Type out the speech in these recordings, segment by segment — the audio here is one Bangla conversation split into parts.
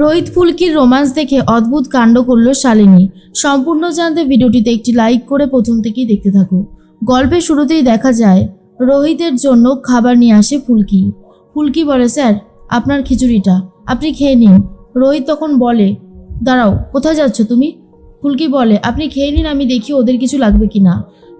রোহিত ফুলকির রোমান্স দেখে অদ্ভুত কাণ্ড করল শালিনী। সম্পূর্ণ জানতে ভিডিওটিতে একটি লাইক করে প্রথম থেকেই দেখতে থাকো। গল্পের শুরুতেই দেখা যায়, রোহিতের জন্য খাবার নিয়ে আসে ফুলকি। ফুলকি বলে, স্যার, আপনার খিচুড়িটা, আপনি খেয়ে নিন। রোহিত তখন বলে, দাঁড়াও, কোথায় যাচ্ছ তুমি? ফুলকি বলে, আপনি খেয়ে নিন, আমি দেখি ওদের কিছু লাগবে কি না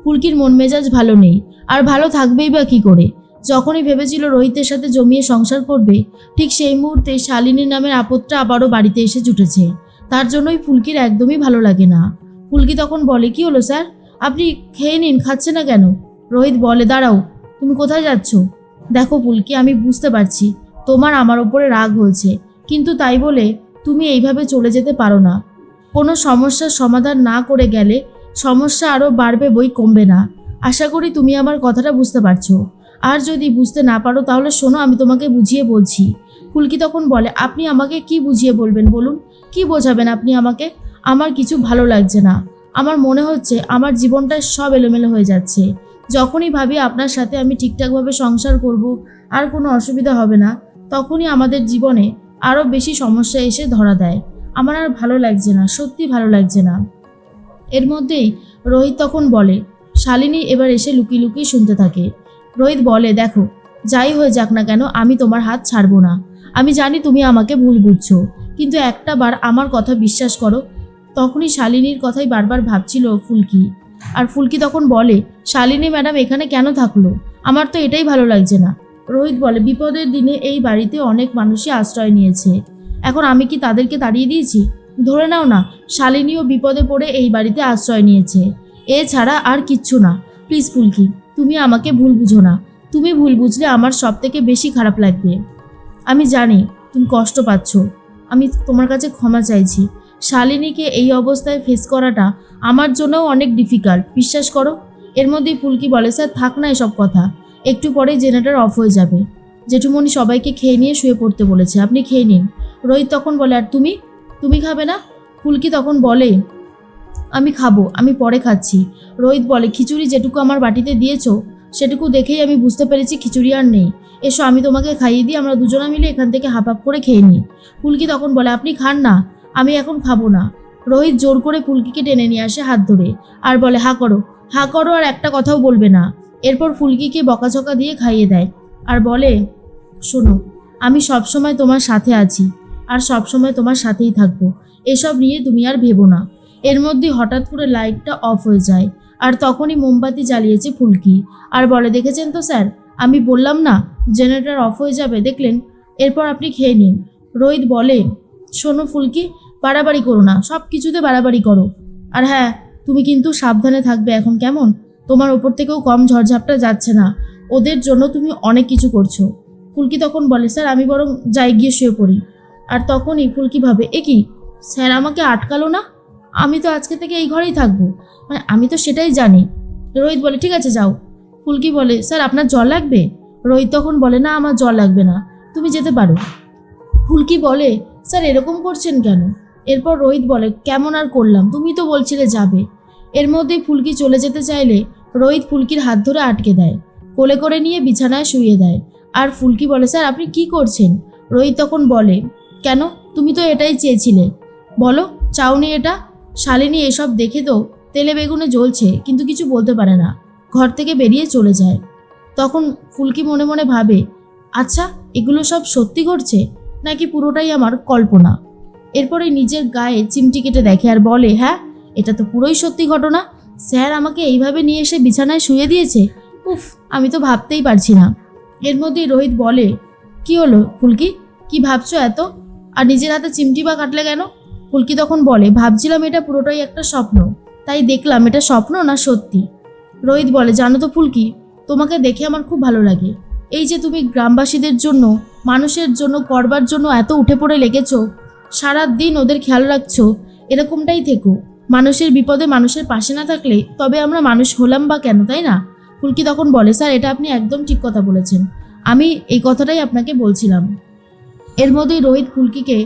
ফুলকির মন মেজাজ ভালো নেই, আর ভালো থাকবেই বা কী করে? যখনই ভেবেছিল রোহিতের সাথে জমিয়ে সংসার করবে, ঠিক সেই মুহূর্তে শালিনী নামের আপদটা আবারও বাড়িতে এসে জুটেছে। তার জন্যই ফুলকির একদমই ভালো লাগে না। ফুলকি তখন বলে, কি হলো স্যার? আপনি খেয়ে নিন, খাচ্ছে না কেন? রোহিত বলে, দাঁড়াও, তুমি কোথায় যাচ্ছ? দেখো ফুলকি, আমি বুঝতে পারছি, তোমার আমার ওপরে রাগ হয়েছে, কিন্তু তাই বলে তুমি এইভাবে চলে যেতে পারো না। কোনো সমস্যার সমাধান না করে গেলে সমস্যা আরও বাড়বে বই কমবে না। আশা করি তুমি আমার কথাটা বুঝতে পারছ। আর যদি বুঝতে না পারো, তাহলে শোনো, আমি তোমাকে বুঝিয়ে বলছি। ফুলকি তখন বলে, আপনি আমাকে কি বুঝিয়ে বলবেন বলুন? কি বোঝাবেন আপনি আমাকে? আমার কিছু ভালো লাগছে না। আমার মনে হচ্ছে আমার জীবনটা সব এলোমেলো হয়ে যাচ্ছে। যখনই ভাবি আপনার সাথে আমি ঠিকঠাকভাবে সংসার করব, আর কোনো অসুবিধা হবে না, তখনই আমাদের জীবনে আরও বেশি সমস্যা এসে ধরা দেয়। আমার আর ভালো লাগছে না, সত্যি ভালো লাগছে না। এর মধ্যেই রোহিত তখন বলে, শালিনী এবার এসে লুকিয়ে লুকিয়ে শুনতে থাকে। রোহিত বলে, দেখো, যাই হয়ে যাক না কেন, আমি তোমার হাত ছাড়বো না। আমি জানি তুমি আমাকে ভুল বুঝছ, কিন্তু একটা বার আমার কথা বিশ্বাস করো। তখনই শালিনীর কথাই বারবার ভাবছিল ফুলকি। আর ফুলকি তখন বলে, শালিনী ম্যাডাম, এখানে কেন থাকল? আমার তো এটাই ভালো লাগছে না। রোহিত বলে, বিপদের দিনে এই বাড়িতে অনেক মানুষই আশ্রয় নিয়েছে। এখন আমি কি তাদেরকে তাড়িয়ে দিয়েছি? ধরে নাও না, শালিনীও বিপদে পড়ে এই বাড়িতে আশ্রয় নিয়েছে। এছাড়া আর কিচ্ছু না। প্লিজ ফুলকি তুমি আমাকে ভুল বুঝো না। তুমি ভুল বুঝলে আমার সব থেকে বেশি খারাপ লাগবে। আমি জানি তুমি কষ্ট পাচ্ছ। আমি তোমার কাছে ক্ষমা চাইছি। শালিনীকে এই অবস্থায় ফেস করাটা আমার জন্যও অনেক ডিফিকাল্ট বিশ্বাস করো, এর মধ্যেই ফুলকি বলে, স্যার, থাক না এসব কথা। একটু পরে জেনারেটর অফ হয়ে যাবে। জেঠুমণি সবাইকে খেয়ে নিয়ে শুয়ে পড়তে বলেছে, আপনি খেয়ে নিন। রোহিত তখন বলে, আর তুমি? তুমি খাবে না? ফুলকি তখন বলে আমি খাব, আমি পরে খাচ্ছি। রোহিত বলে, খিচুড়ি যেটুকু আমার বাটিতে দিয়েছ, সেটুকু দেখেই আমি বুঝতে পেরেছি খিচুড়ি আর নেই। এসো, আমি তোমাকে খাইয়ে দিই, আমরা দুজনা মিলে এখান থেকে হাফ করে খেয়ে নিই। ফুলকি তখন বলে, আপনি খান না, আমি এখন খাব না। রোহিত জোর করে ফুলকিকে টেনে নিয়ে আসে হাত ধরে আর বলে, হা করো হা করো আর একটা কথাও বলবে না। এরপর ফুলকিকে বকাঝকা দিয়ে খাইয়ে দেয় আর বলে, শোনো, আমি সবসময় তোমার সাথে আছি আর সবসময় তোমার সাথেই থাকব। এসব নিয়ে তুমি আর ভেবো না। এর মধ্যে হঠাৎ করে লাইটটা অফ হয়ে যায়, আর তখনই মোমবাতি জ্বালিয়েছে ফুলকি। আর বলে, দেখেছেন তো স্যার? আমি বললাম না, জেনারেটর অফ হয়ে যাবে, দেখলেন? এরপর আপনি খেয়ে নিন। রোহিত বলে, শোনো ফুলকি, বাড়াবাড়ি করো না, সব কিছুতে বাড়াবাড়ি করো। আর হ্যাঁ তুমি কিন্তু সাবধানে থাকবে এখন কেমন? তোমার ওপর থেকেও কম ঝড়ঝাপটা যাচ্ছে না। ওদের জন্য তুমি অনেক কিছু করছ। ফুলকি তখন বলে, স্যার, আমি বরং যাই গিয়ে শুয়ে পড়ি। আর তখনই ফুলকি ভাবে, এ কি? স্যার, আমাকে আটকালো না? আমি তো আজকে থেকে এই ঘরেই থাকব। মানে আমি তো সেটাই জানি। রোহিত বলে, ঠিক আছে, যাও। ফুলকি বলে, স্যার, আপনার জল লাগবে? রোহিত তখন বলে, না, আমার জল লাগবে না। তুমি যেতে পারো। ফুলকি বলে, স্যার, এরকম করছেন কেন? এরপর রোহিত বলে, কেমন আর করলাম? তুমি তো বলছিলে যাবে। এর মধ্যেই ফুলকি চলে যেতে চাইলে রোহিত ফুলকির হাত ধরে আটকে দেয়, কোলে করে নিয়ে বিছানায় শুয়ে দেয়। আর ফুলকি বলে, স্যার, আপনি কি করছেন? রোহিত তখন বলে, কেন? তুমি তো এটাই চেয়েছিলে। বলো, চাওনি এটা? শালিনী এসব দেখে তো তেলে বেগুনে জ্বলছে, কিন্তু কিছু বলতে পারে না। ঘর থেকে বেরিয়ে চলে যায়। তখন ফুলকি মনে মনে ভাবে আচ্ছা এগুলো সব সত্যি ঘটছে? নাকি পুরোটাই আমার কল্পনা? এরপরে নিজের গায়ে চিমটি কেটে দেখে আর বলে হ্যাঁ এটা তো পুরোই সত্যি ঘটনা। স্যার আমাকে এইভাবে নিয়ে এসে বিছানায় শুয়ে দিয়েছে? উফ, আমি তো ভাবতেই পারছি না। এর মধ্যেই রোহিত বলে, কি হলো ফুলকি? কি ভাবছ এত? আর নিজের হাতে চিমটি বা কাটলে কেন? ফুলকি তখন বলে, ভাবছিলাম এটা পুরোটাই একটা স্বপ্ন। তাই দেখলাম এটা স্বপ্ন না সত্যি। রোহিত বলে, জানো তো ফুলকি, তোমাকে দেখে আমার খুব ভালো লাগে। এই যে তুমি গ্রামবাসীদের জন্য, মানুষের জন্য, করবার জন্য এত উঠে পড়ে লেগেছো সারা দিন ওদের খেয়াল রাখছো, এরকমটাই থেকো। মানুষের বিপদে মানুষের পাশে না থাকলে তবে আমরা মানুষ হলাম বা কেন, তাই না? ফুলকি তখন বলে, স্যার, এটা আপনি একদম ঠিক কথা বলেছেন। আমি এই কথাটাই আপনাকে বলছিলাম। এর মধ্যেই রোহিত ফুলকিকে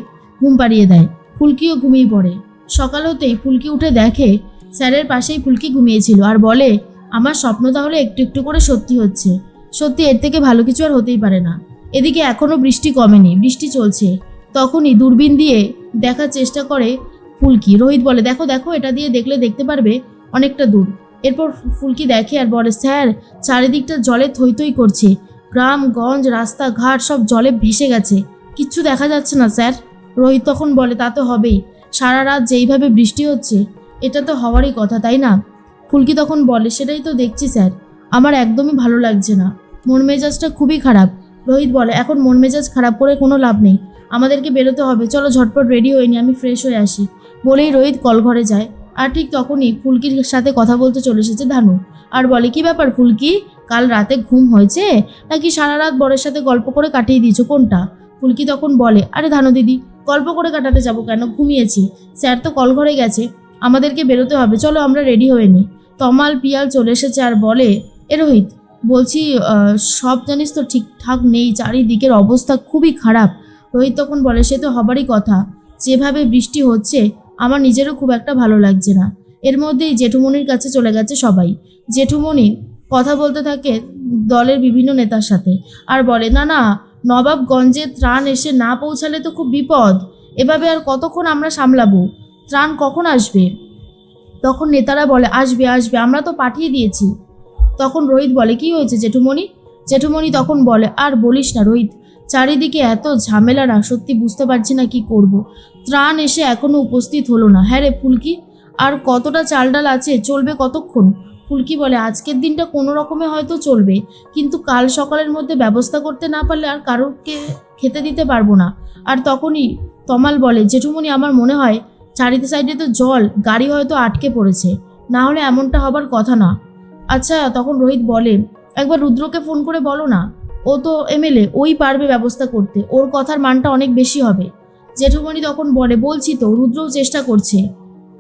ঘুম পাড়িয়ে দেয়। ফুলকিও ঘুমিয়ে পড়ে। সকাল হতেই ফুলকি উঠে দেখে স্যারের পাশেই ফুলকি ঘুমিয়েছিল আর বলে, আমার স্বপ্ন তাহলে একটু একটু করে সত্যি হচ্ছে। সত্যি এর থেকে ভালো কিছু আর হতেই পারে না। এদিকে এখনও বৃষ্টি কমেনি, বৃষ্টি চলছে। তখনই দূরবীন দিয়ে দেখার চেষ্টা করে ফুলকি। রোহিত বলে, দেখো দেখো, এটা দিয়ে দেখলে দেখতে পারবে অনেকটা দূর। এরপর ফুলকি দেখে আর বলে, স্যার, চারিদিকটা জলে থই থই করছে। গ্রাম, গঞ্জ, রাস্তাঘাট সব জলে ভেসে গেছে। কিচ্ছু দেখা যাচ্ছে না, স্যার। রোহিত তখন বলে, তা তো হবেই। সারা রাত যেইভাবে বৃষ্টি হচ্ছে, এটা তো হওয়ারই কথা, তাই না? ফুলকি তখন বলে, সেটাই তো দেখছি, স্যার। আমার একদমই ভালো লাগছে না। মন মেজাজটা খুবই খারাপ। রোহিত বলে, এখন মন মেজাজ খারাপ করে কোনো লাভ নেই। আমাদেরকে বেরোতে হবে। চলো ঝটপট রেডি হয়ে নি, আমি ফ্রেশ হয়ে আসি। বলেই রোহিত কলঘরে যায়। আর ঠিক তখনই ফুলকির সাথে কথা বলতে চলে এসেছে ধানু। আর বলে, কি ব্যাপার ফুলকি? কাল রাতে ঘুম হয়েছে? নাকি সারা রাত বরের সাথে গল্প করে কাটিয়ে দিয়েছ? কোনটা? ফুলকি তখন বলে, আরে ধানু দিদি গল্প করে কাটাতে যাব কেন? ঘুমিয়েছি। স্যার তো কলঘরে গেছে। আমাদেরকে বেরোতে হবে। চলো আমরা রেডি হয়ে নিই। তমাল পিয়াল চলে এসেছে আর বলে এ রোহিত বলছি সব জানিস তো ঠিকঠাক নেই। চারিদিকের অবস্থা খুবই খারাপ। রোহিত তখন বলে, সে তো হবারই কথা। যেভাবে বৃষ্টি হচ্ছে, আমার নিজেরও খুব একটা ভালো লাগছে না। এর মধ্যেই জেঠুমনির কাছে চলে গেছে সবাই। জেঠুমনি কথা বলতে থাকে দলের বিভিন্ন নেতার সাথে। আর বলে, না না নবাবগঞ্জে ত্রাণ এসে না পৌঁছালে তো খুব বিপদ। এভাবে আর কতক্ষণ আমরা সামলাবো? ত্রাণ কখন আসবে? তখন নেতারা বলে, আসবে আসবে, আমরা তো পাঠিয়ে দিয়েছি। তখন রোহিত বলে, কি হয়েছে জেঠুমণি? জেঠুমণি তখন বলে, আর বলিস না রোহিত, চারিদিকে এত ঝামেলা না, সত্যি বুঝতে পারছি না কি করব। ত্রাণ এসে এখনও উপস্থিত হলো না। হ্যাঁ রে ফুলকি, আর কতটা চাল ডাল আছে, চলবে কতক্ষণ? ফুলকি বলে, আজকের দিনটা কোনো রকমে হয়তো চলবে, কিন্তু কাল সকালের মধ্যে ব্যবস্থা করতে না পারলে আর কারোকে খেতে দিতে পারব না। আর তখনই তমাল বলে, জেঠুমণি, আমার মনে হয় চারিতে সাইডে তো জল, গাড়ি হয়তো আটকে পড়েছে, না হলে এমনটা হবার কথা না। আচ্ছা তখন রোহিত বলে, একবার রুদ্রকে ফোন করে বলো না, ও তো এমএলএ, ওই পারবে ব্যবস্থা করতে, ওর কথার মানটা অনেক বেশি হবে। জেঠুমণি তখন বলে, বলছি তো, রুদ্রও চেষ্টা করছে।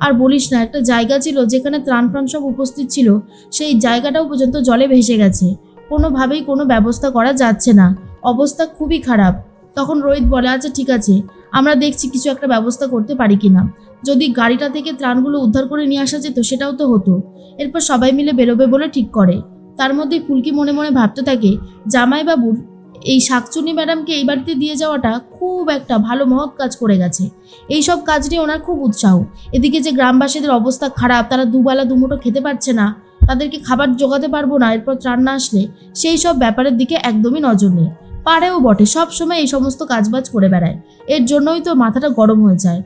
আর বলিস না, একটা জায়গা ছিল যেখানে ত্রাণ প্রাণ সব উপস্থিত ছিল, সেই জায়গাটাও পর্যন্ত জলে ভেসে গেছে। কোনোভাবেই কোনো ব্যবস্থা করা যাচ্ছে না। অবস্থা খুবই খারাপ। তখন রোহিত বলে আচ্ছা ঠিক আছে, আমরা দেখছি কিছু একটা ব্যবস্থা করতে পারি কিনা। যদি গাড়িটা থেকে ত্রাণগুলো উদ্ধার করে নিয়ে আসা যেত, সেটাও তো হতো। এরপর সবাই মিলে বেরোবে বলে ঠিক করে। তার মধ্যে ফুলকি মনে মনে ভাবতে থাকে, জামাইবাবুর এই শাকচুনি ম্যাডামকে এই বাড়িতে দিয়ে যাওয়াটা খুব একটা ভালো মহৎ কাজ করে গেছে। এই সব কাজ নিয়ে ওনার খুব উৎসাহ। এদিকে যে গ্রামবাসীদের অবস্থা খারাপ, তারা দুবেলা দুমুঠো খেতে পারছে না, তাদেরকে খাবার জোগাতে পারব না, এরপর ত্রাণ না আসলে সেই সব ব্যাপারের দিকে একদমই নজর নেই। পারেও বটে, সব সময় এই সমস্ত কাজবাজ করে বেড়ায়। এর জন্যই তো মাথাটা গরম হয়ে যায়।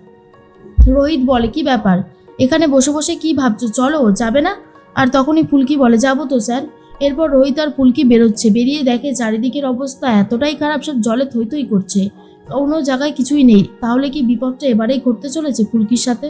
রোহিত বলে, কি ব্যাপার? এখানে বসে বসে কি ভাবছ? চলো, যাবে না? আর তখনই ফুলকি বলে, যাব তো, স্যার। এরপর রোহিত আর পুলকি বেরোচ্ছে। বেরিয়ে দেখে চারিদিকের অবস্থা এতটাই খারাপ, সব জলে থই থই করছে। অন্য জায়গায় কিছুই নেই। তাহলে কি বিপদটা এবারেই ঘটতে চলেছে পুলকির সাথে?